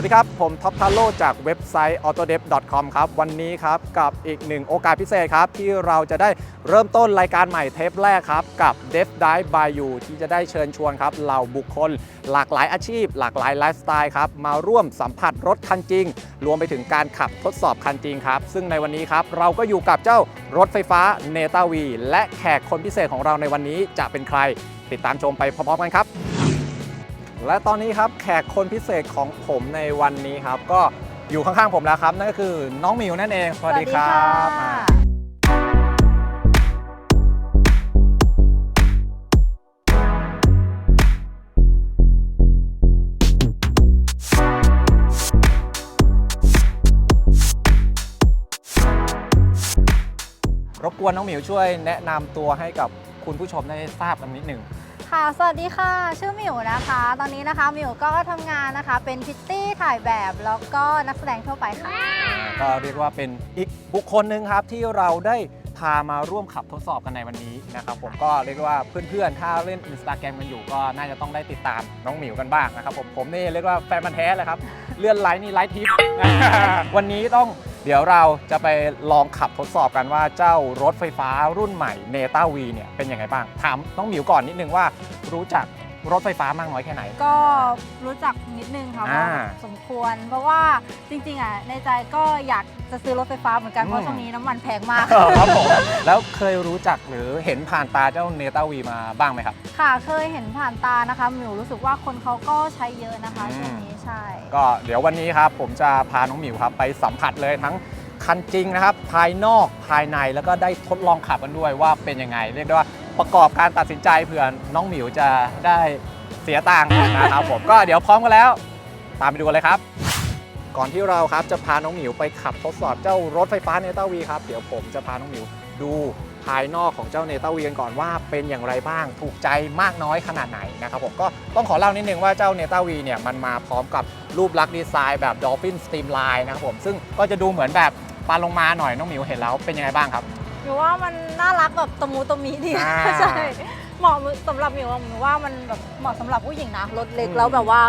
วัสดีครับ ผมท็อปทาโร่จากเว็บไซต์ autodev.com ครับ วันนี้ครับ กับอีกหนึ่งโอกาสพิเศษครับ ที่เราจะได้เริ่มต้นรายการใหม่เทปแรกครับ กับ Dev Dive by You ที่จะได้เชิญชวนครับเหล่าบุคคล หลากหลายอาชีพ หลากหลายไลฟ์สไตล์ครับ มาร่วมสัมผัสรถคันจริง รวมไปถึงการขับทดสอบคันจริงครับ ซึ่งในวันนี้ครับเราก็อยู่กับเจ้ารถไฟฟ้าเนตาวีและแขกคนพิเศษของเราในวันนี้จะเป็นใคร ติดตามชมไปพร้อมๆกันครับ และตอนนี้ครับแขกคนพิเศษของผมในวันนี้ครับ ก็อยู่ข้างๆผมแล้วครับ นั่นก็คือน้องหมิวนั่นเอง สวัสดีครับอ่าๆรบกวนน้องหมิวช่วยแนะนำตัวให้กับคุณผู้ชมได้ทราบกันนิดหนึ่ง ค่ะ สวัสดีค่ะ ชื่อมิวนะคะ ตอนนี้นะคะมิวก็ทำงานนะคะ เป็นพิตตี้ถ่ายแบบแล้วก็นักแสดงทั่วไปค่ะ ก็เรียกว่าเป็นอีกบุคคลหนึ่งครับที่เราได้พามาร่วมขับทดสอบกันในวันนี้นะครับผมก็เรียกว่าเพื่อนๆ ถ้าเล่น Instagram กันอยู่ก็น่าจะต้องได้ติดตามน้องหมิวกันบ้างนะครับผมผมนี่เรียกว่าแฟนมันธุ์แท้เลยครับ เลื่อนไลน์นี่ไลฟ์ทิป วันนี้ต้อง เดี๋ยวเราจะไปลองขับทดสอบกันว่าเจ้ารถไฟฟ้ารุ่นใหม่เนต้าวีเนี่ยเป็นยังไงบ้าง ถามน้องหมิวก่อนนิดนึงว่ารู้จัก รถไฟฟ้ามากน้อยแค่ไหน ก็รู้จักนิดนึงค่ะอ่าว่าสมควร เพราะว่าจริงๆอะในใจก็อยากจะซื้อรถไฟฟ้าเหมือนกัน เพอืราะม ช่วงนี้น้ำมันแพงมากครับผมแล้วเคยรู้จักหรือเห็นผ่านตาเจ้า n e t a V มาบ้างไหมครับ ค่ะ เคยเห็นผ่านตานะคะหมิวรู้สึกว่าคนเขาก็ใช้เยอะนะคะอืม ช่วงนี้ใช่ ก็เดี๋ยววันนี้ครับผมจะพาน้องหมิวครับไปสัมผัสเลยทั้งคันจริงนะครับ ภายนอกภายในแล้วก็ได้ทดลองขับกันด้วยว่าเป็นยังไง เรียกได้ว่า ประกอบการตัดสินใจเผื่อน้องหมิวจะได้เสียตังค์นะครับผม ก็เดี๋ยวพร้อมกันแล้ว ตามไปดูกันเลยครับ ก่อนที่เราครับจะพาน้องหมิวไปขับทดสอบเจ้ารถไฟฟ้าเนต้าวีครับเดี๋ยวผมจะพาน้องหมิวดูภายนอกของเจ้าเนต้าวีกันก่อนว่าเป็นอย่างไรบ้างถูกใจมากน้อยขนาดไหนนะครับผมก็ต้องขอเล่านิดนึงว่าเจ้าเนต้าวีเนี่ยมันมาพร้อมกับรูปลักษณ์ดีไซน์แบบ Dolphin Streamline นะครับผมซึ่งก็จะดูเหมือนแบบปลาลงมาหน่อยน้องหมิวเห็นแล้วเป็นยังไงบ้างครับ มิวว่ามันน่ารักแบบตะมูตะมีดีอ่าใช่เหมาะสำหรับหมิวอะหมิวว่ามันแบบเหมาะสำหรับผู้หญิงนะรถเล็กอืม แล้วแบบว่า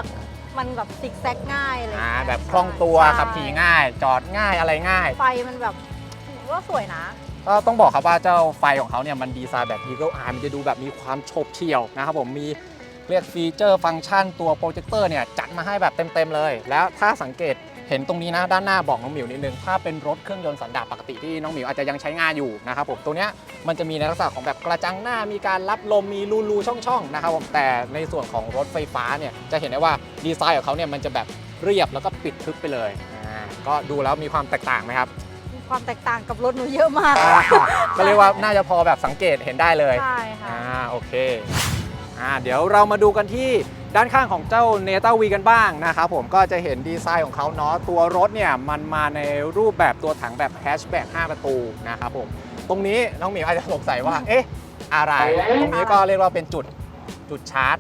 มันแบบซิกแซกง่ายอะไรอย่างอ่าเงี้ยแบบคล่องตัวใช่ขับขี่ง่าย จอดง่ายอะไรง่าย ไฟมันแบบหมิวว่าสวยนะ ก็ต้องบอกครับว่าเจ้าไฟของเขาเนี่ยมันดีไซน์แบบ Eagle Eye มันจะดูแบบมีความโฉบเฉี่ยวนะครับผมมีเรียกฟีเจอร์ฟังก์ชันตัวโปรเจคเตอร์เนี่ย จัดมาให้แบบเต็ม ๆ เลย แล้วถ้าสังเกต เห็นตรงนี้นะด้านหน้าบอกน้องหมิวนิดนึงถ้าเป็นรถเครื่องยนต์สันดาปปกติที่น้องหมิวอาจจะยังใช้งานอยู่นะครับผมตัวเนี้ยมันจะมีในลักษณะของแบบกระจังหน้ามีการรับลมมีรูรูๆช่องๆนะครับผมแต่ในส่วนของรถไฟฟ้าเนี่ยจะเห็นได้ว่าดีไซน์ของเขาเนี่ยมันจะแบบเรียบแล้วก็ปิดทึบไปเลยอ่าก็ดูแล้วมีความแตกต่างไหมครับ มีความแตกต่างกับรถหนูเยอะมากอ่าก็เรียกว่าน่าจะพอแบบสังเกตเห็นได้เลย ใช่ค่ะ อ่าโอเคอ่าเดี๋ยวเรามาดูกันที่ ด้านข้างของเจ้าเนต้าวีกันบ้างนะครับผมก็จะเห็นดีไซน์ของเขาเนาะตัวรถเนี่ยมันมาในรูปแบบตัวถังแบบแฮชแบ็ก5ประตูนะครับผมตรงนี้น้องหมิวอาจจะสงสัยว่า เอ๊ะ อะไร ตรงนี้ก็เรียกว่าเป็นจุดจุดชาร์จ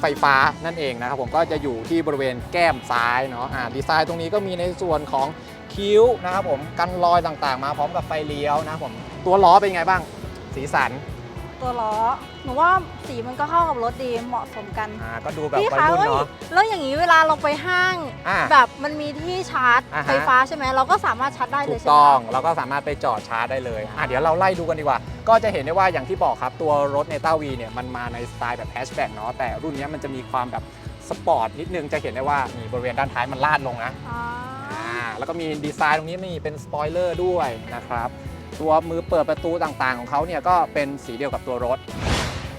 ไฟฟ้านั่นเองนะครับผมก็จะอยู่ที่บริเวณแก้มซ้ายเนาะดีไซน์ตรงนี้ก็มีในส่วนของคิ้วนะครับผมกันรอยต่างๆ มาพร้อมกับไฟเลี้ยวนะครับผมตัวล้อเป็นไงบ้าง สีสัน ตัวล้อ หนูว่าสีมันก็เข้ากับรถดีเหมาะสมกันอ่าก็ดูแบบพี่วัยคะรุ่นเอ้ยเนาะ แล้วอย่างนี้เวลาเราไปห้าง อ่าแบบมันมีที่ชาร์จอ่าฮะ ไฟฟ้าใช่ไหมเราก็สามารถชาร์จได้เลถูยกใช่ไหมต้องเราก็สามารถไปจอดชาร์จได้เลยอะเดี๋ยวเราไล่ดูกันดีกว่า ก็จะเห็นได้ว่าอย่างที่บอกครับตัวรถเนต้าวีเนี่ยมันมาในสไตล์แบบแฮชแบ็กเนาะแต่รุ่นนี้มันจะมีความแบบสปอร์ตนิดนึงจะเห็นได้ว่านี่บริเวณด้านท้ายมันลาดลงนะอ๋ออ่าแล้วก็มีดีไซน์ตรงนี้มีเป็นสปอยเลอร์ด้วยนะครับ ตัวมือเปิดประตูต่างๆของเขาเนี่ยก็เป็นสีเดียวกับตัวรถ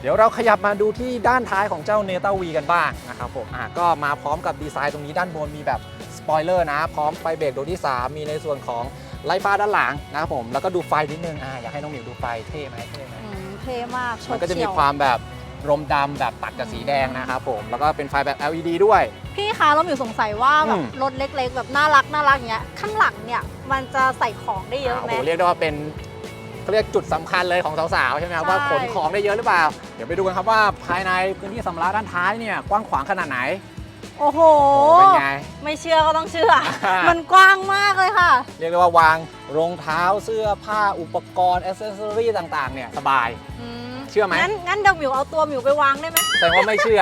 เดี๋ยวเราขยับมาดูที่ด้านท้ายของเจ้าเนต้าวีกันบ้างนะครับผมอ่าก็มาพร้อมกับดีไซน์ตรงนี้ด้านบนมีแบบสปอยเลอร์นะ พร้อมไฟเบรกดวงที่ 3 มีในส่วนของไลท์ฟ้าด้านหลังนะครับผมแล้วก็ดูไฟนิดนึงอ่าอยากให้น้องหมิวดูไฟเท่ไหมเท่ไหม อืมเท่มากโฉมันบก็จะมีเฉี่ยวความแบบ รมดำแบบตัดกับสีแดงนะครับผม แล้วก็เป็นไฟแบบ LED ด้วย พี่คะเราหมิวสงสัยว่าแบอืบม รถเล็กๆ แบบน่ารักน่ารักอย่างเงี้ยข้างหลังเนี่ยมันจะใส่ของได้เยอะโอ้ไหม โหเรียกได้ว่าเป็นเขาเรียกจุดสำคัญเลยของสาวๆใช่ไหมครับใช่ ว่าขนของได้เยอะหรือเปล่า เดี๋ยวไปดูกันครับว่าภายในพื้นที่สำรับด้านท้ายเนี่ยกว้างขวางขนาดไหนโอ้โหโอ้เป็นไง ไม่เชื่อก็ต้องเชื่อ อ่ามั มันกว้างมากเลยค่ะ เรียกได้ว่าวางรองเท้าเสื้อผ้าอุปกรณ์อ c เซสซอรี่ต่างๆเนี่ยสบาย อืม เชื่อไหมงั้นงั้นเดี๋ยวหมิวเอาตัวหมิวไปวางได้ไหม แต่ว่าไม่เชื่อ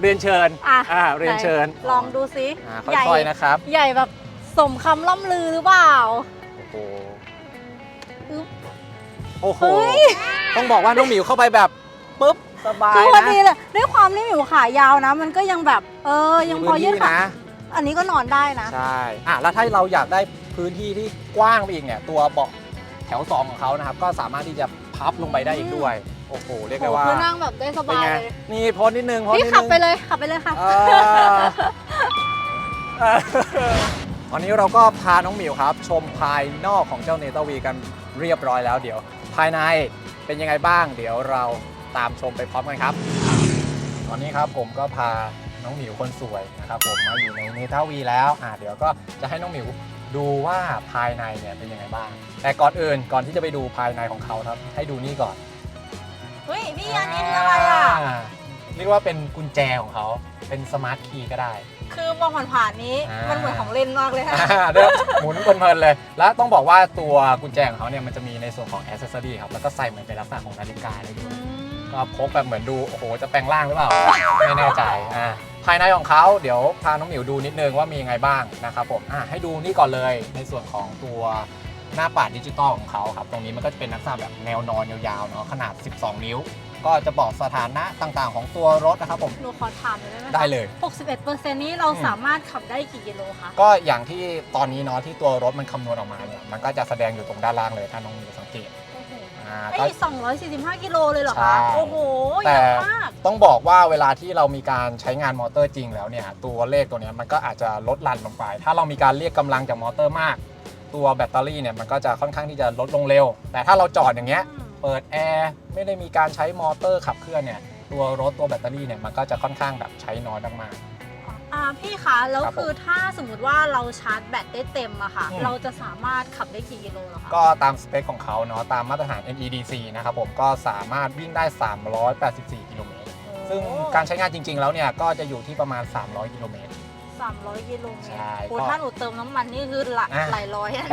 เรียนเชิญอะ อ่าเรียนเชิญลองดูซิอ่าใหญ่ค่อยๆนะครับใหญ่แบบสมคำล่ำลือหรือเปล่า โอ้โหอึ๊บโอ้โหเฮ้ย ต้องบอกว่าน้องหมิวเข้าไปแบบปุ๊บสบายคือพอนะดีเลยด้วยความที่หมิวขายาวนะ มันก็ยังแบบเออยังพอยืดมีพื้นที่ขานะอันนี้ก็นอนได้นะใช่อะแล้วถ้าเราอยากได้พื้นที่ที่กว้างไปอีกเนี่ยตัวเบาะแถว2ของเขานะครับก็สามารถที่จะพับลงไปได้อีกด้วย โอ้โห เรียกได้ว่าโอ้คือนั่งแบบได้สเป็นบายไงเลยนี่พ้นนิดนึงพ้นนิพี่ดนึงขับไปเลยขับไปเลยค่ะ เออเออตอนนี้เราก็พาน้องหมิวครับ ชมภายนอกของเจ้าเนเตอร์วีกันเรียบร้อยแล้วเดี๋ยว ภายในเป็นยังไงบ้าง เดี๋ยวเราตามชมไปพร้อมกันครับ ตอนนี้ครับผมก็พาน้องหมิวคนสวยนะครับผมมาอยู่ในเนเตอร์วีแล้วอ่าเดี๋ยวก็จะให้น้องหมิวดูว่าภายในเนี่ยเป็นยังไงบ้าง แต่ก่อนอื่นก่อนที่จะไปดูภายในของเขาครับ ให้ดูนี่ก่อน เฮ้ยพี่อันนี้คืออะไรอะาเรียกว่าเป็นกุญแจของเขาเป็นสมาร์ทคีย์ก็ได้ คือมองผ่านๆนี้อ่ามั มันเหมือนของเล่นมากเลยค่ะ อ่าเดี๋ยวหมุนเพลินๆเลย แล้วต้องบอกว่าตัวกุญแจของเขาเนี่ยมันจะมีในส่วนของอ c เซสซอรี่ครับ แล้วก็ใส่เหมือนเป็นลักษณะของนาฬิกาได้ด้วยก็พกแบบเหมือนดู โอ้โห จะแปลงร่างหรือเปล่า ไม่แน่ใจอ่าภายในของเขาเดี๋ยวพาน้องหมิวดูนิดนึงว่ามียังไงบ้างนะครับผมอะให้ดูนี่ก่อนเลยในส่วนของตัว หน้าปัดดิจิตอลของเขาครับ ตรงนี้มันก็จะเป็นลักษณะแบบแนวนอนยาวๆเนาะขนาด 12 นิ้ว ก็จะบอกสถานะต่างๆ ของตัวรถนะครับผม หนูขอถามหน่อยได้ไหมคะได้เลย 61%นี้เราอืมสามารถขับได้กี่กิโลคะ ก็อย่างที่ตอนนี้เนาะที่ตัวรถมันคำนวณออกมาเนี่ยมันก็จะแสดงอยู่ตรงด้านล่างเลยถ้าน้องหมิวสังเกตโอ้โหอ่าไอ้ก็245 กิโลเลยเหรอใช่คะโอ้โหแต่เยอะมาก ต้องบอกว่าเวลาที่เรามีการใช้งานมอเตอร์จริงแล้วเนี่ยตัวเลขตัวเนี้ยมันก็อาจจะลดลันลงไป ถ้าเรามีการเรียกกำลังจากมอเตอร์มาก ตัวแบตเตอรี่เนี่ยมันก็จะค่อนข้างที่จะลดลงเร็ว แต่ถ้าเราจอดอย่างเงี้ยเปิดแอร์ไม่ได้มีการใช้มอเตอร์ขับเคลื่อนเนี่ยตัวรถตัวแบตเตอรี่เนี่ยมันก็จะค่อนข้างแบบใช้น้อยมากอ่าพี่คะแล้วครับผมคือถ้าสมมติว่าเราชาร์จแบตได้เต็มอะค่ะอืมเราจะสามารถขับได้กี่กิโลเหรอคะๆก็ตามสเปคของเขาเนาะตามมาตรฐาน NEDC นะครับผมก็สามารถวิ่งได้ 384 กิโลเมตรซึ่งการใช้งานจริงๆแล้วเนี่ยก็จะอยู่ที่ประมาณ 300 กิโลเมตร 300กิโลเมตรใช่โอ้ก็ ถ้าหนูเติมน้ำมันนี่คือหลักอะ หลายร้อยอะ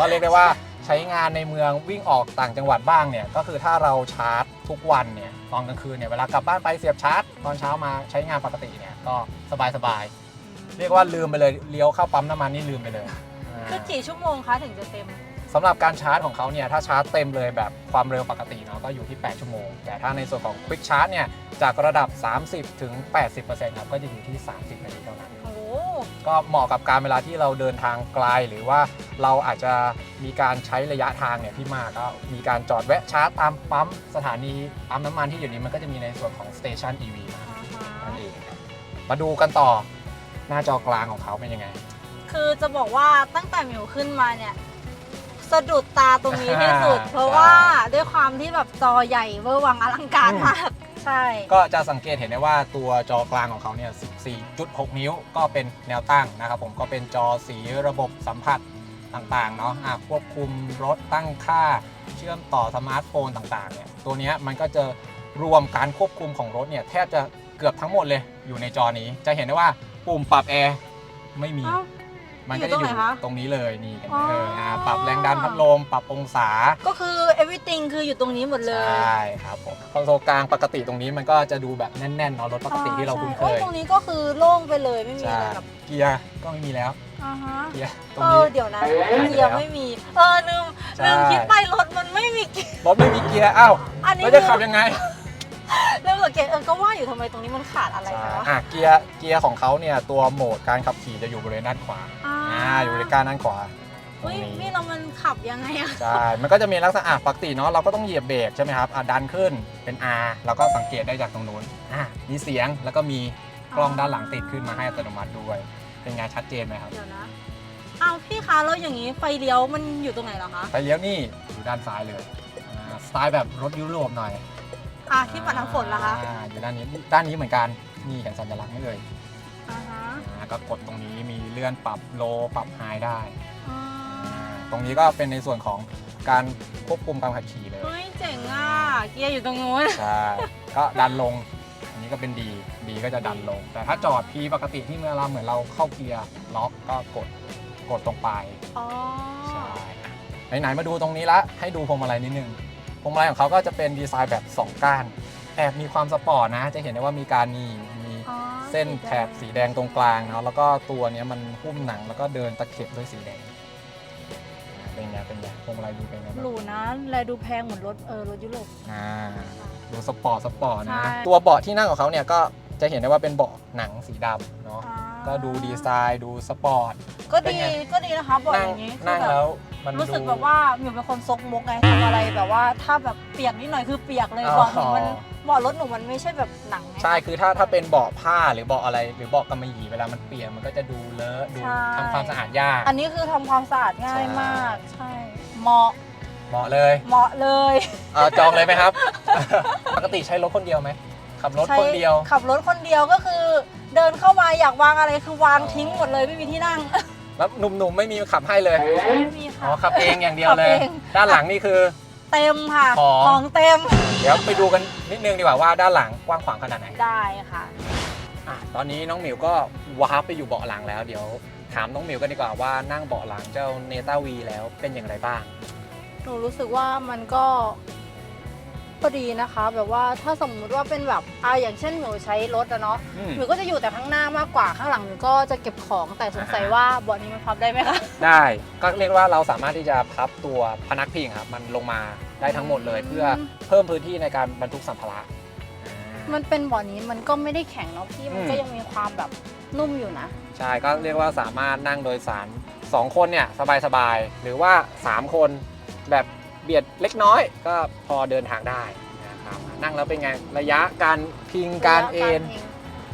ก็เรียกได้ว่าใช้งานในเมืองวิ่งออกต่างจังหวัดบ้างเนี่ยก็คือถ้าเราชาร์จทุกวันเนี่ยตอนกลางคืนเนี่ยเวลากลับบ้านไปเสียบชาร์จ ตอนเช้ามาใช้งานปกติเนี่ยก็สบายสบายๆเรียกว่าลืมไปเลยเลี้ยวเข้าปั๊มน้ำมันนี่ลืมไปเลยอ่าคือกี่ชั่วโมงคะถึงจะเต็ม สำหรับการชาร์จของเขาเนี่ยถ้าชาร์จเต็มเลยแบบความเร็วปกติเนาะก็อยู่ที่ 8 ชั่วโมง แต่ถ้าในส่วนของ Quick Charge เนี่ยจากระดับ 30ถึง80%ครับก็จะอยู่ที่ 30 นาทีเท่านั้นโอ้โห ก็เหมาะกับการเวลาที่เราเดินทางไกล หรือว่าเราอาจจะมีการใช้ระยะทางเนี่ยที่มากก็มีการจอดแวะชาร์จตามปั๊มสถานีปั๊มน้ำมันที่อยู่นี้มันก็จะมีในส่วนของสเตชัน EV นะนั่นเองมาดูกันต่อหน้าจอกลางของเขาเป็นยังไง คือจะบอกว่าตั้งแต่หมิวขึ้นมาเนี่ย สะดุดตาตรงนี้ที่สุด เพราะว่าด้วยความที่แบบจอใหญ่เวอร์วังอลังการมาก ใช่ ก็จะสังเกตเห็นได้ว่าตัวจอกลางของเขาเนี่ย 14.6 นิ้วก็เป็นแนวตั้งนะครับผมก็เป็นจอสีระบบสัมผัสต่างๆเนาะอะควบคุมรถตั้งค่า เชื่อมต่อสมาร์ทโฟนต่างๆเนี่ยตัวเนี้ยมันก็จะรวมการควบคุมของรถเนี่ยแทบจะเกือบทั้งหมดเลยอยู่ในจอนี้ จะเห็นได้ว่าปุ่มปรับแอร์ไม่มีเอ้า มันก็จะอยู่อยู่ตรงไหนคะตรงนี้เลยนี่เห็นไหมอ๋อเอออะปรับแรงดันพัดลมปรับองศา ก็คือ everything คืออยู่ตรงนี้หมดเลยใช่ครับผมคอนโซลกลางปกติตรงนี้มันก็จะดูแบบแน่นๆเนาะรถปกติที่เราคุ้นเคใช่ยโอ้ตรงนี้ก็คือโล่งไปเลยไม่มีใช่อะไรแบบเกียร์ก็ไม่มีแล้วอ่าฮะเกียร์ตรเองนี้ อเดี๋ยวนะเกียร์ไม่มี เออลืมใช่ ลืมคิดไปรถมันไม่มีเกียร์รถไม่มีเกียร์อ้าวอันนี้แล้วจะขับยังไงลืมสังเกตเออก็ว่าอยู่ทำไมตรงนี้มันขาดอะไรใช่ไปวะอะเกียร์เกียร์ของเขาเนี่ยตัวโหมดการขับขี่จะอยู่บริเวณด้านขวา อ่า อ่าอยู่บริเวณด้านขวาตรเฮ้งยนี้นี่เรามันขับยังไงอะใช่ มันก็จะมีลักษณะอะปกติเนาะเราก็ต้องเหยียบเบรกใช่ไหมครับอะดันขึ้นเป็น R แล้วก็สังเกตได้จากตรงนู้นอะมีเสียงแล้วก็มีกล้องด้านหลังติดขึ้นมาให้อัตโนมัติด้วย เป็นไงชัดเจนไหมครับเดี๋ยวนะอ้าวพี่คะแล้วอย่างนี้ไฟเลี้ยวมันอยู่ตรงไหนเหรอคะไฟเลี้ยวนี่อยู่ด้านซ้ายเลยอ่าสไตล์แบบรถยุโรปหน่อย อะที่ปัดน้ำฝนเหรอคะ อ่าอยู่ด้านนี้ด้านนี้เหมือนกันนี่เห็นสัญลักษณ์ไหม่เลย อ่าฮะอ่าก็กดตรงนี้มีเลื่อนปรับโลปรับไฮได้อ่าอ่าตรงนี้ก็เป็นในส่วนของการควบคุมการขับขี่เลย เฮ้ยเจ๋งอะ เกียร์อยู่ตรงนู้น ใช่ ก็ดันลง อันนี้ก็เป็นดีดีก็จะดันลง แต่ถ้าจอดพีปกติที่เมื่อเราเหมือนเราเข้าเกียร์ล็อกก็กดกดตรงปลายอ๋อ ใช่อะไหนๆมาดูตรงนี้ละ ให้ดูพวงมาลัยนิดนึงพวงมาลัยของเขาก็จะเป็นดีไซน์แบบ 2 ก้าน แอบมีความสปอร์ตนะ จะเห็นได้ว่ามีการนี่มีอ๋อ เส้นสีแดงแถบสีแดงตรงกลางเนาะแล้วก็ตัวเนี้ยมันหุ้มหนังแล้วก็เดินตะเข็บด้วยสีแดงเป็นไงเป็นไงพวงมาลัยดูเป็นไงบ้าง หรูนะแลดูแพงเหมือนรถเออรถยุโรป อ่าดูสปอร์ตสปอร์ตนะ ใช่ ตัวเบาะที่นั่งของเขาเนี่ยก็จะเห็นได้ว่าเป็นเบาะหนังสีดำเนาะอ่าก็ดูดีไซน์ดูสปอร์ต ก็เป็นดีไง ก็ดีนะคะบอกนั่องย่างนี้คือนั่งแบบแล้วมันรู้สึกดู แบบว่าหนูเป็นคนซกมกไงทำอะไรแบบว่าถ้าแบบเปียกนิดหน่อยคือเปียกเลยอ๋อเบอกหนูมัน เบอกรถหนูมันไม่ใช่แบบหนังไง ใช่คือถ้าถ้าเป็นเบาะผ้าหรือเบาะอะไร หรือเบาะกำมะหยี่เวลามันเปียกมันก็จะดูเลอะดูใช่ ทำความสะอาดยาก อันนี้คือทำความสะอาดง่ายใช่มาก ใช่ เหมาะ เหมาะเลยเหมาะเลย เออจองเลยไหมครับ ปกติใช้รถคนเดียวไหมขับรถใช้คนเดียวขับรถคนเดียวก็คือ เดินเข้ามาอยากวางอะไรคือวางทิ้งหมดเลยไม่มีที่นั่ง แล้วหนุ่มๆไม่มีขับให้เลยไม่มีอ๋อค่ะขับเองอย่างเดียวเลย ขับเอง ด้านหลังนี่คือ เต็มค่ะของ ของเต็มเดี๋ยวไปดูกันนิดนึงดีกว่าว่าด้านหลังกว้างขวางขนาดไหนได้ค่ะ อะตอนนี้น้องหมิวก็วาร์ปไปอยู่เบาะหลังแล้วเดี๋ยวถามน้องหมิวกันดีกว่าว่านั่งเบาะหลังเจ้าเนต้าวีแล้วเป็นอย่างไรบ้าง หนูรู้สึกว่ามันก็ พอดีนะคะ แบบว่าถ้าสมมุติว่าเป็นแบบอ่าอย่างเช่นหนูใช้รถอะเนาะอืม หนูก็จะอยู่แต่ข้างหน้ามากกว่าข้างหลังหนูก็จะเก็บของแต่สงสัยอ่าว่าเบาะนี้มันพับได้ไหมคะได้ก็เรียกว่าเราสามารถที่จะพับตัวพนักพิงครับมันลงมาได้ทั้งหมดเลยอืมเพื่อเพิ่มพื้นที่ในการบรรทุกสัมภาระอ่ามันเป็นเบาะนี้มันก็ไม่ได้แข็งเนาะพี่มันอืม ก็ยังมีความแบบนุ่มอยู่นะ ใช่ก็เรียกว่าสามารถนั่งโดยสาร 2 คนเนี่ยสบายๆ หรือว่า 3 คนแบบ เบียดเล็กน้อยก็พอเดินทางได้นะครับนั่งแล้วเป็นไงระยะการพิงการเอน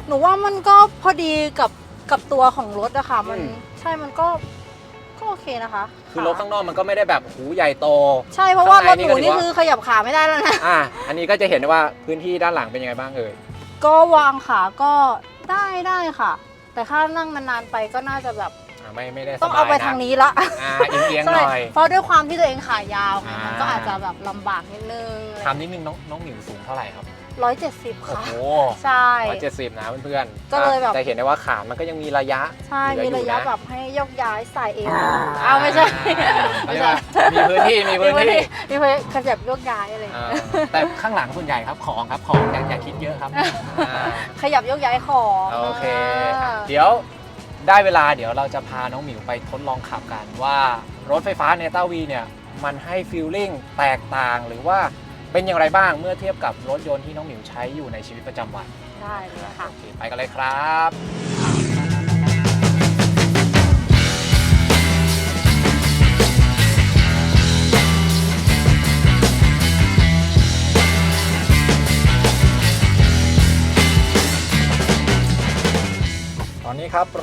หนูว่ามันก็พอดีกับกับตัวของรถอะค่ะมันอืมใช่มันก็ก็โอเคนะคะ คือรถข้างนอกมันก็ไม่ได้แบบหูใหญ่โต ใช่เพราะว่ารถหนูข้างในนี่นี่ก็ถือว่าคือขยับขาไม่ได้แล้วนะอะอันนี้ก็จะเห็นได้ว่าพื้นที่ด้านหลังเป็นยังไงบ้างเอ่ยก็วางขาก็ได้ได้ค่ะ แต่ถ้านั่งนานๆไปก็น่าจะแบบอะ ไม่ไม่ได้สบายต้องเอาไปนะทางนี้ละอ่าเอียงๆหใช่น่อย เพราะด้วยความที่ตัวเองขายาวไงอ่ามัมันก็อาจจะแบบลำบากนิดนึงถามนิดนึงน้องน้องหมิวสูงเท่าไหร่ครับ ร้อยเจ็ดสิบโอ้ค่ะ โหใช่ ร้อยเจ็ดสิบนะเพื่อนๆก็เลยแบบ จะเห็นได้ว่าขามันก็ยังมีระยะใช่ เหลืมีออยู่ระยะนะแบบให้ยกย้ายใส่เองอ้าวไม่ใช่เขาเรียกว่ามีพื้นที่มีพื้นที่มีพื้นที่ขยับยกย้ายอะไรอย่างเอเงี้ยอแต่ข้างหลังส่วนใหญ่ครับของครับของอย่าอย่าคิดเยอะครับอ่า ขยับยกย้ายของโอเคอ่าเดี๋ยว ได้เวลาเดี๋ยวเราจะพาน้องหมิวไปทดลองขับกันว่ารถไฟฟ้าเนต้าวีเนี่ยมันให้ฟีลลิ่งแตกต่างหรือว่าเป็นอย่างไรบ้างเมื่อเทียบกับรถยนต์ที่น้องหมิวใช้อยู่ในชีวิตประจำวันได้เลยค่ะ โอเคไปกันเลยครับ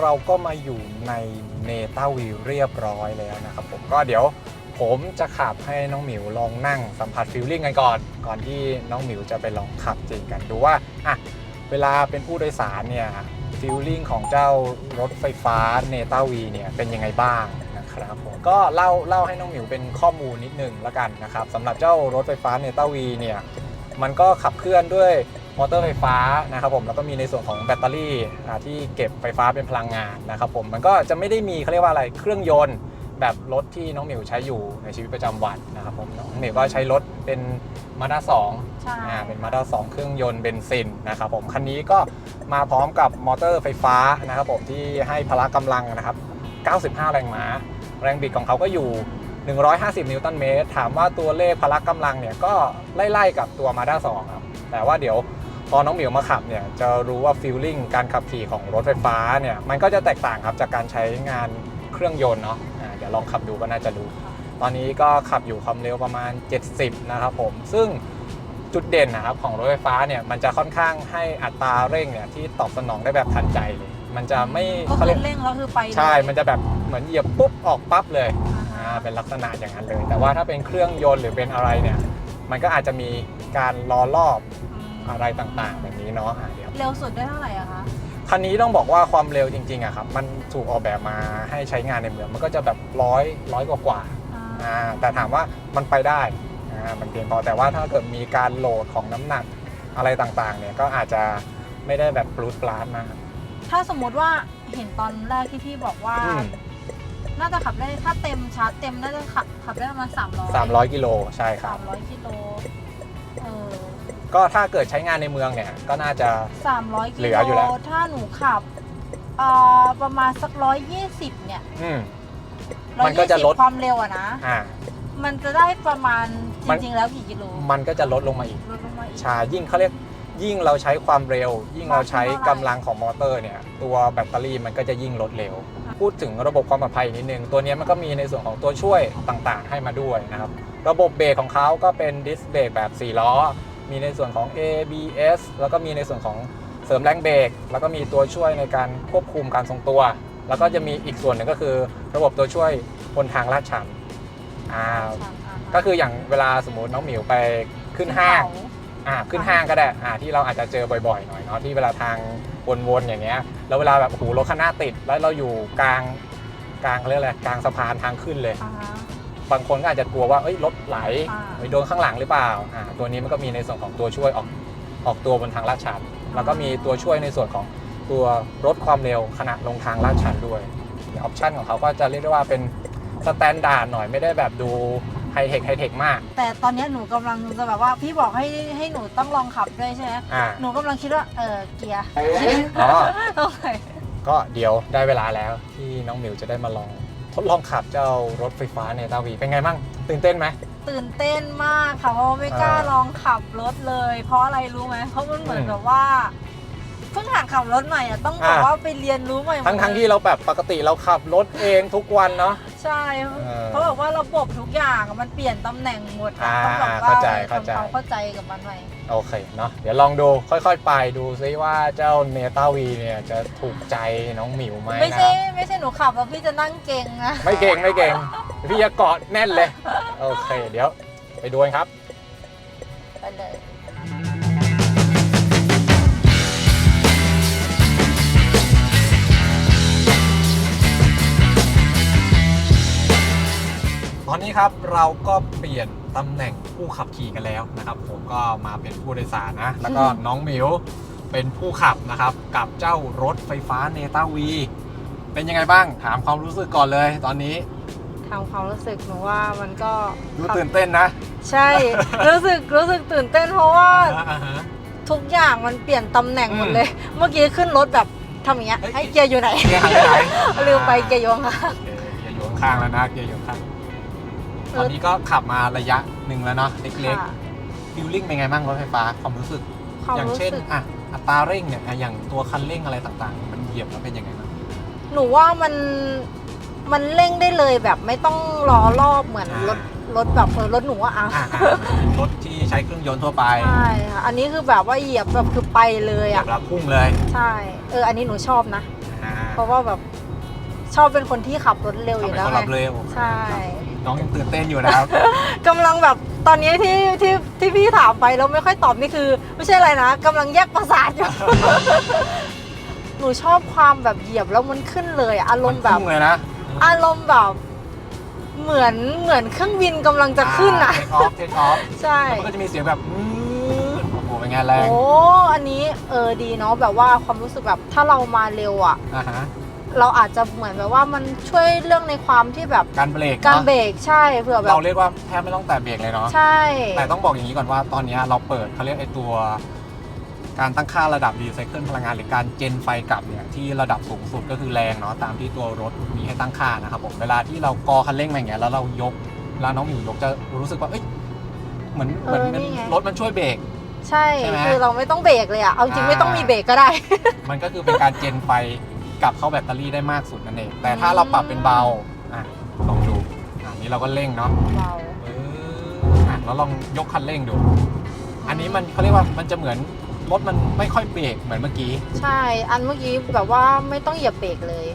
เราก็มาอยู่ในเนต้าวิวเรียบร้อยแล้วนะครับผมก็เดี๋ยวผมจะขับให้น้องหมิวลองนั่งสัมผัสฟิลลิ่งกันก่อน ก่อนที่น้องหมิวจะไปลองขับจริงกันดูว่าอะเวลาเป็นผู้โดยสารเนี่ยฟิลลิ่งของเจ้ารถไฟฟ้าเนต้าวีเนี่ยเป็นยังไงบ้างนะครับผมก็เล่าเล่าให้น้องหมิวเป็นข้อมูลนิดนึงแล้วกันนะครับสำหรับเจ้ารถไฟฟ้าเนต้าวีเนี่ยมันก็ขับเคลื่อนด้วย มอเตอร์ไฟฟ้านะครับผมแล้วก็มีในส่วนของแบตเตอรี่อ่าที่เก็บไฟฟ้าเป็นพลังงานนะครับผมมันก็จะไม่ได้มีเขาเรียกว่าอะไรเครื่องยนต์แบบรถที่น้องหมิวใช้อยู่ในชีวิตประจำวันนะครับผมน้องหมิวก็ใช้รถเป็นมาด้าสองใช่อ่าเป็นมาด้าสองเครื่องยนต์เบนซินนะครับผมคันนี้ก็มาพร้อมกับมอเตอร์ไฟฟ้านะครับผมที่ให้พละกำลังนะครับ 95 แรงม้า แรงบิดของเขาก็อยู่ 150 นิวตันเมตร ถามว่าตัวเลขพละกำลังเนี่ยก็ไล่ๆกับตัวมาด้า2ครับแต่ว่าเดี๋ยว พอน้องหมิวมาขับเนี่ยจะรู้ว่าฟีลลิ่งการขับขี่ของรถไฟฟ้าเนี่ยมันก็จะแตกต่างครับจากการใช้งานเครื่องยนต์เนาะอ่าเดี๋ยวลองขับดูก็น่าจะรู้ ตอนนี้ก็ขับอยู่ความเร็วประมาณ 70 นะครับผม ซึ่งจุดเด่นนะครับของรถไฟฟ้าเนี่ยมันจะค่อนข้างให้อัตราเร่งเนี่ยที่ตอบสนองได้แบบทันใจเลย มันจะไม่ก็เขาคืเรียอกเร่งแล้วคือไปเลยใช่ มันจะแบบเหมือนเหยียบปุ๊บออกปั๊บเลย อ่าอ่าเป็นลักษณะอย่างนั้นเลย แต่ว่าถ้าเป็นเครื่องยนต์หรือเป็นอะไรเนี่ย มันก็อาจจะมีการล้อรอบ อืมอะไรต่างๆ แบบนี้เนาะอะเดี๋ยวเร็วสุดได้เท่าไหร่อะคะ คันนี้ต้องบอกว่าความเร็วจริงๆอะครับ มันถูกออกแบบมาให้ใช้งานในเมือง มันก็จะแบบร้อยร้อยกว่าๆอ่าแต่ถามว่ามันไปได้อ่ามันเพียงพอแต่ว่าถ้าเกิดมีการโหลดของน้ำหนักอะไรต่างๆ เนี่ยก็อาจจะไม่ได้แบบปลูดปลาดมาก ถ้าสมมติว่าเห็นตอนแรกที่พี่บอกว่า อืม น่าจะขับได้ถ้าเต็มชาร์จเต็มน่าจะขับขับได้ประมาณสามร้อย300กิโลใช่ครัสาบ มร้อยกิโลเออ ก็ถ้าเกิดใช้งานในเมืองเนี่ยก็น่าจะสามร้อยกิเหลืโลออยู่แล้ว ถ้าหนูขับเอ่อประมาณสักร้อยยี่สิบเนี่ยอืมร้อมัยนก็ยี่จะสิบลดความเร็วอะนะ อ่า มันจะได้ประมาณจมัน ริงๆแล้วกี่กิโลมันก็จะลดลงมาอีก ลดลงมาอีก ใช่ยิ่งเขาเรียกยิ่งเราใช้ความเร็ว ยิ่งเราใช้มากขึ้นกำเท่าไหร่ลังของมอเตอร์เนี่ยตัวแบตเตอรี่มันก็จะยิ่งลดเร็ว พูดถึงระบบความปลอดภัยนิดนึง ตัวนี้มันก็มีในส่วนของตัวช่วยต่างๆ ให้มาด้วยนะครับ ระบบเบรกของเขาก็เป็นดิสเบรกแบบ 4 ล้อ มีในส่วนของ ABS แล้วก็มีในส่วนของเสริมแรงเบรกแล้วก็มีตัวช่วยในการควบคุมการทรงตัว แล้วก็จะมีอีกส่วนหนึ่งก็คือระบบตัวช่วยบนทางลาดชันอ่าก็คืออย่างเวลาสมมติน้องหมิวไปขึ้นห้างอ่าขึ้นห้างก็ได้อ่าที่เราอาจจะเจอบ่อยๆหน่อยเนาะที่เวลาทางวนๆอย่างเงี้ยแล้วเวลาแบบโอ้โหรถข้างหน้าติด แล้วเราอยู่กลางกลางเขาเรียกอะไรกลางสะพานทางขึ้นเลยอ่าฮะ บางคนก็อาจจะกลัวว่าเอ้ยรถไหลอ่าไปโดนข้างหลังหรือเปล่าอ่าตัวนี้มันก็มีในส่วนของตัวช่วยออกออกตัวบนทางลาดชันแล้วก็มีตัวช่วยในส่วนของตัวลดความเร็วขณะลงทางลาดชันด้วยออปชันของเขาก็จะเรียกได้ว่าเป็นสแตนดาร์ดหน่อยไม่ได้แบบดูไฮเทคไฮเทคมาก แต่ตอนเนี้ยหนูกำลังจะแบบว่าพี่บอกให้ให้หนูต้องลองขับด้วยใช่ไหมอ่าหนูกำลังคิดว่าเออเกียร์อ๋อโอเคก็เดี๋ยวได้เวลาแล้วที่น้องหมิวจะได้มาลอง ทดลองขับเจ้ารถไฟฟ้าเนต้าวีเป็นไงบ้างตื่นเต้นไหม ตื่นเต้นมากค่ะเพราะว่าไม่กล้าอ่าลองขับรถเลย เพราะอะไรรู้ไหมเพราะมันเหมือนอืมแบบว่าเพิ่งหัดขับรถใหม่อะต้องแบบอ่า ว่าไปเรียนรู้ใหม่หมดทั้งทั้งลยที่เราแบบปกติเราขับรถเองทุกวันเนาะ ใช่เออเพราะแบบว่าระบบทุกอย่างอะมันเปลี่ยนตำแหน่งหมดอะอ่าต้องแบบว่าเข้าใจเข้าใจ ทำความเข้าใจกับมันใหม่โอเคเนาะเดี๋ยวลองดูค่อยๆ ไปดูซิว่าเจ้าเนต้าวีเนี่ยจะถูกใจน้องหมิวไหมไม่นะคใช่รับไม่ใช่หนูขับแล้วพี่จะนั่งเก่งนะไม่เก่งไม่เก่งพี่จะเกาะแน่นเลย โอเค เดี๋ยวไปดูกันครับ ไปเลย ตอนนี้ครับเราก็เปลี่ยนตำแหน่งผู้ขับขี่กันแล้วนะครับ ผมก็มาเป็นผู้โดยสารนะ แล้วก็น้องหมิวเป็นผู้ขับนะครับ กับเจ้ารถไฟฟ้าเนต้าวี เป็นยังไงบ้างถามความรู้สึกก่อนเลย ตอนนี้ทำความรู้สึกหนูว่ามันก็ดูขับตื่นเต้นนะ ใช่ รู้สึกรู้สึกตื่นเต้นเพราะว่าอ่าฮะทุกอย่างมันเปลี่ยนตำแหน่งอืมหมดเลย เมื่อกี้ขึ้นรถแบบทำอย่างเงี้ยเฮ้ยไอ้เกียร์อยู่ไหนเกียร์หายไปไหนลืมไปเกียร์อยู่ข้างโอเคเกียร์อยู่ข้างๆแล้วนะเกียร์อยู่ข้างเอ ตออนนี้ก็ขับมาระยะหนึ่งแล้วเนาะเล็กค่ะ ๆฟิลลิ่งเป็นไงบ้างรถไฟฟ้าความรู้สึก ความอย่างรู้เช่นสึก อะอัตราเร่งเนี่ยอะอย่างตัวคันเร่งอะไรต่างๆ มันเหยียบแล้วเป็นยังไงบ้างหนูว่ามันมันเร่งได้เลยแบบไม่ต้องรอรอบเหมือนอ่ารถรถแบบเออรถหนูอะอะอะอะรถที่ใช้เครื่องยนต์ทั่วไปใช่ค่ะอันนี้คือแบบว่าเหยียบแบบคือไปเลยเหยียอะบแล้วพุ่งเลยใช่เอออันนี้หนูชอบนะ อ่าเพราะว่าแบบชอบเป็นคนที่ขับรถเร็วอขับยู่ไปแล้วคนไงรับเร็วใช่ น้องยังตื่นเต้นอยู่นะครับ กำลังแบบตอนนี้ที่ที่ที่พี่ถามไปแล้วไม่ค่อยตอบนี่คือ ไม่ใช่อะไรนะกำลังแยกประสาทอยู่ หนูชอบความแบบเหยียบแล้วมันขึ้นเลยอะอารมณ์แบบ พุ่งเลยนะอารมณ์แบบ เหมือนเหมือนเครื่องบินกำลังจะขึ้นอะเทคออฟเทคออฟใช่ แล้วมันก็จะมีเสียงแบบอืดโอ้โหเป็นไงแรงโอ้ อันนี้เออดีเนาะแบบว่าความรู้สึกแบบถ้าเรามาเร็วอะอ่าฮะ เราอาจจะเหมือนแบบว่ามันช่วยเรื่องในความที่แบบการเบรกการเนาะเบรกใช่เผื่อแบบเราเรียกว่าแทบไม่ต้องแตะเบรกเลยเนาะใช่ แต่ต้องบอกอย่างนี้ก่อนว่าตอนนี้เราเปิดเขาเรียกไอ้ตัวการตั้งค่าระดับรีไซเคิลพลังงานหรือการเจนไฟกลับเนี่ยที่ระดับสูงสุดก็คือแรงเนาะตามที่ตัวรถมีให้ตั้งค่านะครับผมเวลาที่เรากอคันเร่งมาอย่างเงี้ยแล้วเรายกแล้วน้องหมิวยกจะรู้สึกว่าเอ้ยเหมือนเหมือนมันรถมันช่วยเบรกใช่ใช่ไหมคือเราไม่ต้องเบรกเลยอะเอาจริงอ่าไม่ต้องมีเบรกก็ได้ มันก็คือเป็นการเจนไฟ กลับเข้าแบตเตอรี่ได้มากสุดนั่นเอง แต่ถ้าเราปรับเป็นเบาอะลองดูอะอันนี้เราก็เร่งเนาะเบาเอออะแล้วลองยกคันเร่งดู อันนี้มันเขาเรียกว่ามันจะเหมือนรถมันไม่ค่อยเบรกเหมือนเมื่อกี้ใช่ อันเมื่อกี้แบบว่าไม่ต้องเหยียบเบรกเลย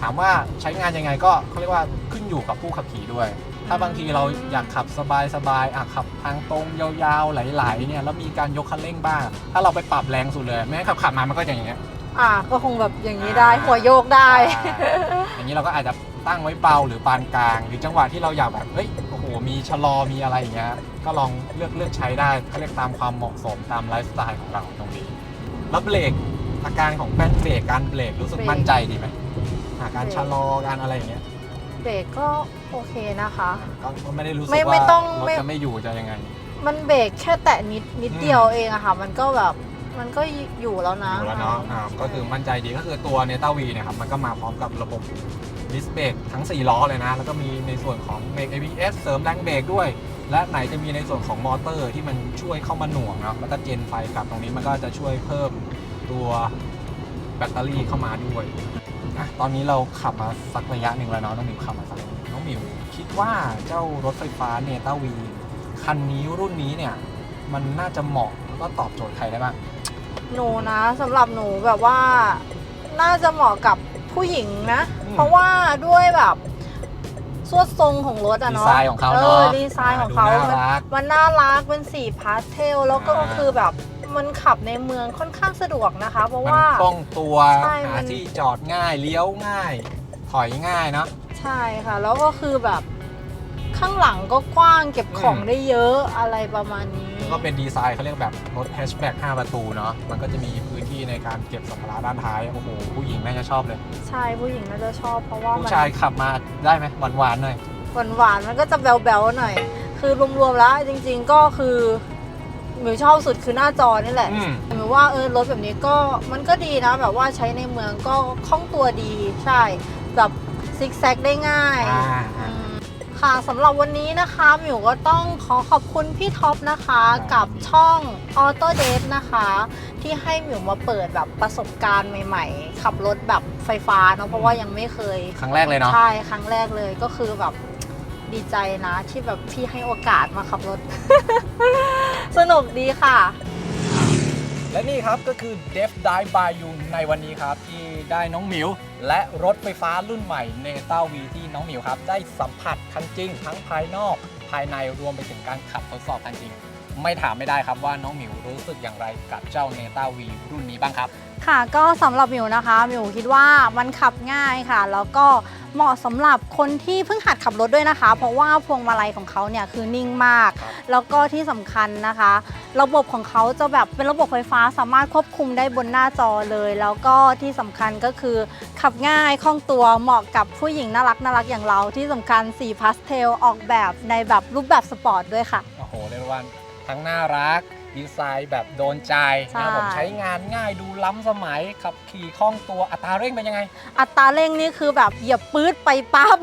ถามว่าใช้งานยังไงก็เขาเรียกว่าขึ้นอยู่กับผู้ขับขี่ด้วย ถ้าบางทีเราอยากขับสบายๆอะขับทางตรงยาวๆไหลๆเนี่ยแล้วมีการยกคันเร่งบ้าง ถ้าเราไปปรับแรงสุดเลย แม้ขับขับๆมามันก็อย่างเงี้ย อ่าก็คงแบบอย่างนี้ได้หัวโยกได้อ่าอย่างนี้เราก็อาจจะตั้งไว้เบาหรือปานกลาง หรือจังหวะที่เราอยากแบบเฮ้ยโอ้โหมีชะลอมีอะไรอย่างเงี้ยก็ลองเลือกเลือกใช้ได้เขาเรียกตามความเหมาะสมตามไลฟ์สไตล์ของเราตรงนี้แล้วเบรกอาการของแป้นเบรกการเบรกรู้สึกเบรกมั่นใจดีไหมอ่าการชะลอการอะไรอย่างเงี้ยเบรกก็โอเคนะคะ ก็ไม่ได้รู้สึกไม่ว่าไม่ต้องรถไม่จะไม่อยู่จะยังไง มันเบรกแค่แตะนิดนิดอืมเดียวเองอะค่ะ มันก็แบบ มันก็อยู่แล้วนะอยู่แล้วเนาะอ่าก็คือมั่นใจดีก็คือตัวเนต้าวีเนี่ยครับมันก็มาพร้อมกับระบบดิสเบรกทั้ง 4 ล้อเลยนะ แล้วก็มีในส่วนของเบรก ABS เสริมแรงเบรกด้วย และไหนจะมีในส่วนของมอเตอร์ที่มันช่วยเข้ามาหน่วงเนาะแล้วก็เจนไฟกลับตรงนี้มันก็จะช่วยเพิ่มตัวแบตเตอรี่เข้ามาด้วยอะตอนนี้เราขับมาสักระยะหนึ่งแล้วเนาะน้องหมิวขับมาสักน้องหมิวคิดว่าเจ้ารถไฟฟ้าเนต้าวีคันนี้รุ่นนี้เนี่ย มันน่าจะเหมาะแล้วก็ตอบโจทย์ใครได้บ้าง หนูนะสำหรับหนูแบบว่าน่าจะเหมาะกับผู้หญิงนะ อืมเพราะว่าด้วยแบบสวดทรงของรถอะดีเนาะไซน์ของเขาเอเนาะอดีไซน์ของเขาดูมันน่ารักมันน่ารักเป็นสีพาสเทลแล้วก็อ่า คือแบบมันขับในเมืองค่อนข้างสะดวกนะคะ เพราะมันว่า คล่องตัวใช่หามันที่จอดง่ายเลี้ยวง่าย ถอยง่ายเนาะ ใช่ค่ะ แล้วก็คือแบบข้างหลังก็กว้างเก็บของอืม ได้เยอะอะไรประมาณนี้แล้ว ก็เป็นดีไซน์เขาเรียกแบบรถแฮชแบ็ก5ประตูเนาะมันก็จะมีพื้นที่ในการเก็บสัมภาระด้านท้ายโอ้โหผู้หญิงน่าจะชอบเลย ใช่ผู้หญิงน่าจะชอบเพราะว่าผู้มันชายขับมาได้ไหมหวานๆหน่อยหวานหวานๆมันก็จะแบลๆหน่อย คือรวมๆแล้วจริง ๆก็คือหมิวชอบสุดคือหน้าจอนี่แหละอืมหมิวว่าเออรถแบบนี้ก็มันก็ดีนะ แบบว่าใช้ในเมืองก็คล่องตัวดีใช่แบบซิกแซกได้ง่ายอ่าอืม ค่ะสำหรับวันนี้นะคะหมิวก็ต้องขอขอบคุณพี่ท็อปนะคะครับกับช่อง Auto d a t e นะคะ ที่ให้หมิวมาเปิดแบบประสบการณ์ใหม่ ๆ ขับรถแบบไฟฟ้าเนาะเพราะว่ายังไม่เคยครั้งแรกเลยเนาะใช่ครั้งแรกเลยก็คือแบบดีใจนะที่แบบพี่ให้โอกาสมาขับรถ สนุกดีค่ะ และนี่ครับก็คือ Dev Dive by You ในวันนี้ครับที่ ได้น้องหมิว และรถไฟฟ้ารุ่นใหม่เนต้าวีที่น้องหมิวครับ ได้สัมผัสคันจริง ทั้งภายนอกภายในรวมไปถึงการขับทดสอบกันจริง ไม่ถามไม่ได้ครับว่าน้องหมิวรู้สึกอย่างไรกับเจ้า n e t a V รุ่นนี้บ้างครับ ค่ะก็สำหรับมิวนะคะมิวคิดว่ามันขับง่ายค่ะ แล้วก็เหมาะสำหรับคนที่เพิ่งหัดขับรถด้วยนะคะ เพราะว่าพวงมาลัยของเขาเนี่ยคือนิ่งมากครับแล้วก็ที่สำคัญนะคะ ระบบของเขาจะแบบเป็นระบบไฟฟ้าสามารถควบคุมได้บนหน้าจอเลย แล้วก็ที่สำคัญก็คือขับง่ายคล่องตัวเหมาะกับผู้หญิงน่ารักน่ารักอย่างเราที่สำคัญสีพาสเทลออกแบบในแบบรูปแบบสปอร์ตด้วยค่ะ โอ้โหเรียกว่า ทั้งน่ารัก ดีไซน์แบบโดนใจนะครับผมใช่ใช้งานง่ายดูล้ำสมัยขับขี่คล่องตัวอัตราเร่งเป็นยังไงอัตราเร่งนี่คือแบบเหยียบปื๊ดไปปั๊บ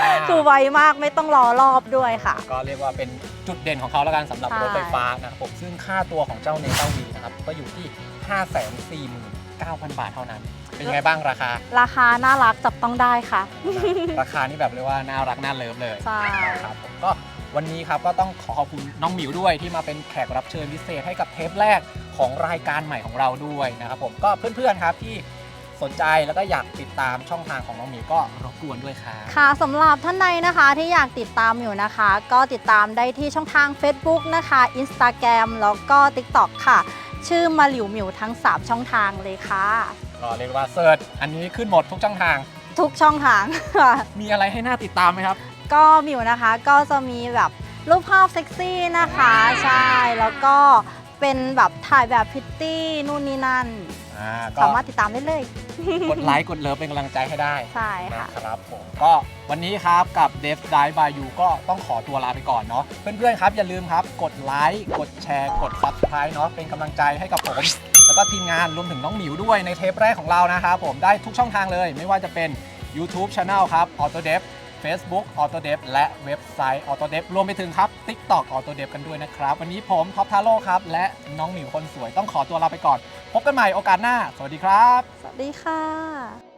อ่า คือไวมากไม่ต้องรอรอบด้วยค่ะ ก็เรียกว่าเป็นจุดเด่นของเขาแล้วกันสำหรับใช่ รถไฟฟ้านะครับผมซึ่งค่าตัวของเจ้าเนต้าวีนะครับก็อยู่ที่ 549,000 บาทเท่านั้น เป็นยังไงบ้างราคา ราคาน่ารักจับต้องได้ค่ะ ราคานี่แบบเรียกว่าน่ารักน่าเลิฟเลยใช่ครับผมก็ วันนี้ครับก็ต้องขอขอบคุณน้องหมิวด้วยที่มาเป็นแขกรับเชิญพิเศษให้กับเทปแรกของรายการใหม่ของเราด้วยนะครับผมก็เพื่อนๆครับที่สนใจแล้วก็อยากติดตามช่องทางของน้องหมิวก็รบกวนด้วยครับ ค่ะสำหรับท่านใดนะคะที่อยากติดตามอยู่นะคะ ก็ติดตามได้ที่ช่องทาง Facebook นะคะ Instagram แล้วก็ TikTok ค่ะ ชื่อมาหลิวหมิวทั้ง 3 ช่องทางเลยค่ะ ก็เรียกว่าเซิร์ชอันนี้ขึ้นหมดทุกช่องทาง ทุกช่องทางค่ะมีอะไรให้น่าติดตามไหมครับ ก็หมิวนะคะก็จะมีแบบรูปภาพเซ็กซี่นะคะใช่แล้วก็เป็นแบบถ่ายแบบพิตตี้นู่นนี่นั่น อ่าก็สามารถติดตามได้เลย กดไลค์กดเลิฟเป็นกำลังใจให้ได้ใช่ค่ะ นะครับผมก็วันนี้ครับกับ d e v Dive by You ก็ต้องขอตัวลาไปก่อนเนาะเพื่อนๆครับอย่าลืมครับกดไลค์กดแชร์กด Subscribe เนาะเป็นกำลังใจให้กับผม แล้วก็ทีมงานรวมถึงน้องหมิวด้วยในเทปแรกของเรานะครับผมได้ทุกช่องทางเลย ไม่ว่าจะเป็น YouTube Channel ครับ AutoDev Facebook AutoDev และเว็บไซต์ AutoDev รวมไปถึงครับ TikTok AutoDev กันด้วยนะครับ วันนี้ผมท็อปทาโร่ครับ และน้องหมิวคนสวยต้องขอตัวลาไปก่อน พบกันใหม่โอกาสหน้า สวัสดีครับ สวัสดีค่ะ